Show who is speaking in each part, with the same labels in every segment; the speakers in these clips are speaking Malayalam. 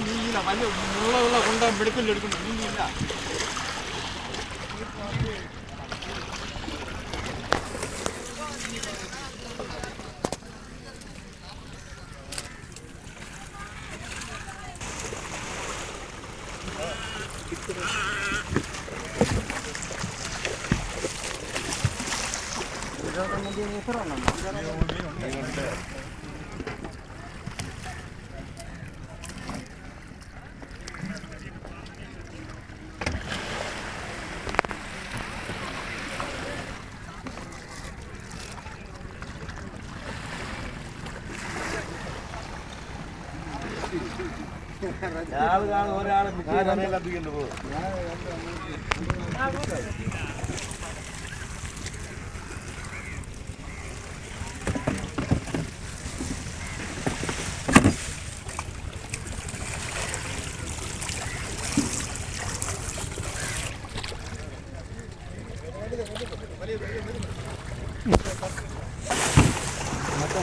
Speaker 1: നീങ്ങില്ല വലിയ മുള്ള കൊണ്ട് വെടുക്കലെടുക്കുന്നു നീങ്ങില്ല
Speaker 2: രാവിലെയാണ് ഒരാളെ കത്തിക്കേണ്ടി പോകും മൊത്തം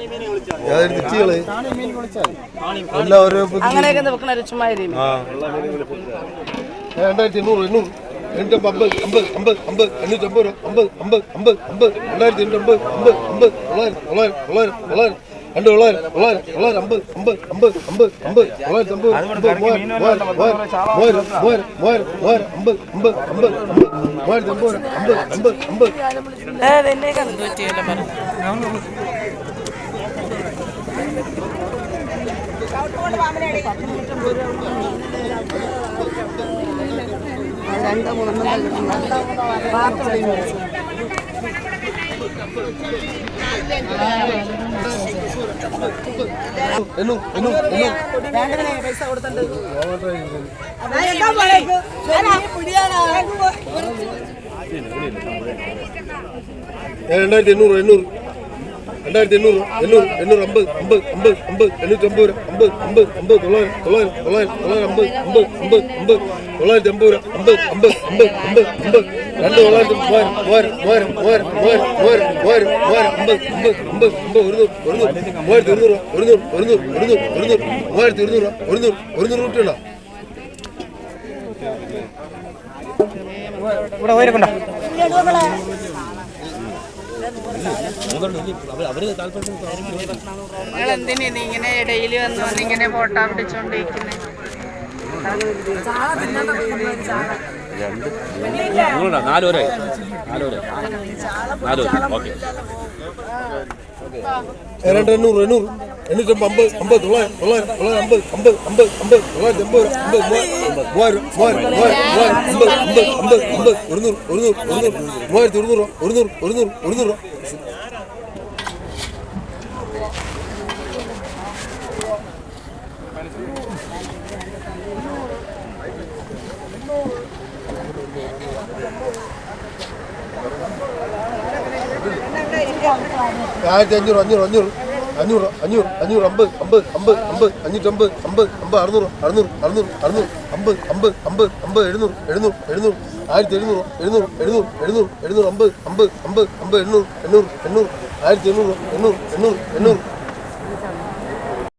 Speaker 2: തെറ്റികൾ എല്ലാം ഓരോ
Speaker 3: അങ്ങനെയൊക്കെ വെക്കണ ഒരു ചുമ്മാ.
Speaker 2: രണ്ടായിരത്തി എണ്ണൂറ് എണ്ണൂറ് എണ്ണൂറ്റമ്പത് അമ്പത് അമ്പത് അമ്പത് അമ്പത് എണ്ണൂറ്റമ്പത് അമ്പത് അമ്പത് അമ്പത് അമ്പത് രണ്ടായിരത്തി എണ്ണൂറ്റമ്പത് അമ്പത് അമ്പത് തൊള്ളായിരം തൊള്ളായിരം തൊള്ളായിരം തൊള്ളായിരം രണ്ട് തൊള്ളായിരം തൊള്ളായിരം തൊള്ളായിരം അമ്പത് അമ്പത് അമ്പത് അമ്പത് അമ്പത് തൊള്ളായിരത്തി അമ്പത് അമ്പത് മൂവായിരം മൂവായിരം മൂവായിരം മൂവായിരം മൂവായിരം അമ്പത് അമ്പത് അമ്പത് അമ്പത് മൂവായിരത്തി അമ്പത് അമ്പത് അമ്പത് അമ്പത്
Speaker 3: ഏ, എണ്ണൂറ് എണ്ണൂറ് പറ്റിയല്ലോ പറഞ്ഞു. അത് രണ്ട്
Speaker 2: രണ്ടായിരത്തി എണ്ണൂറ് എണ്ണൂറ് എണ്ണൂറ് അമ്പത് അമ്പത് അമ്പത് അമ്പത് എണ്ണൂറ്റമ്പത് രൂപ അമ്പത് അമ്പത് അമ്പത് തൊള്ളായിരം തൊള്ളായിരം തൊള്ളായിരം തൊള്ളായിരം അമ്പത് അമ്പത് അമ്പത് അമ്പത് തൊള്ളായിരത്തി അമ്പത് രൂപ അമ്പത് അമ്പത് അമ്പത് അമ്പത് അമ്പത് രണ്ട് തൊള്ളായിരത്തി മൂവായിരം മൂവായിരം മൂവായിരം മൂവായിരം മൂവായിരം മൂവായിരം മൂവായിരം അമ്പത് അമ്പത് അമ്പത് അമ്പത് ഒരുന്നൂറ് ഒരുന്നൂറ് മൂവായിരത്തി ഒരുന്നൂറ് ഒരുന്നൂറ് ഒരുന്നൂറ് ഒരുന്നൂറ് ഒരുന്നൂറ് മൂവായിരത്തി ഒരുന്നൂറ് ഒരുന്നൂറ് ഒരുന്നൂറ് രൂപ
Speaker 1: ഇവിടെ ഓരോ
Speaker 3: ഇങ്ങനെ ഡെയിലി വന്ന് വന്ന് ഇങ്ങനെ ഫോട്ടോ പിടിച്ചോണ്ടിരിക്കുന്നത്
Speaker 4: നാല് വരെ നാല് വരെ നാല് വരെ ഓക്കെ
Speaker 2: രണ്ട് എണ്ണൂറ് എണ്ണൂറ്. എണ്ണൂറ്റമ്പത് അമ്പത് അമ്പത് തൊള്ളായിരം തൊള്ളായിരം തൊള്ളായിരം അമ്പത് അമ്പത് അമ്പത് അമ്പത് തൊള്ളായിരത്തി അമ്പത് അമ്പത് മൂവായിരം മൂവായിരം മൂവായിരം മൂവായിരം അമ്പത് അമ്പത് അമ്പത് അമ്പത് ഒരുന്നൂറ് ഒരുന്നൂറ് ഒരുന്നൂറ് മൂവായിരത്തി ഒരുന്നൂറ് ഒരുന്നൂറ് ഒരുന്നൂറ് ഒരുന്നൂറ്. ആയിരത്തി അഞ്ഞൂറ് അഞ്ഞൂറ് അഞ്ഞൂറ്. അഞ്ഞൂറ് അഞ്ഞൂറ് അഞ്ഞൂറ് അമ്പത് അമ്പത് അമ്പത് അമ്പത് അഞ്ഞൂറ്റമ്പത് അമ്പത് അമ്പത് അറുന്നൂറ് അറുന്നൂറ് അറുന്നൂറ് അറുന്നൂറ് അമ്പത് അമ്പത് അമ്പത് അമ്പത് എഴുന്നൂറ് എഴുന്നൂറ് എഴുന്നൂറ് ആയിരത്തി എഴുന്നൂറ് എഴുന്നൂറ് എഴുന്നൂറ് എഴുന്നൂറ് എഴുന്നൂറ് അമ്പത് അമ്പത് അമ്പത് അമ്പത് എണ്ണൂറ് എണ്ണൂറ് എണ്ണൂറ് ആയിരത്തി എണ്ണൂറ് എണ്ണൂറ് എണ്ണൂറ് എണ്ണൂറ്.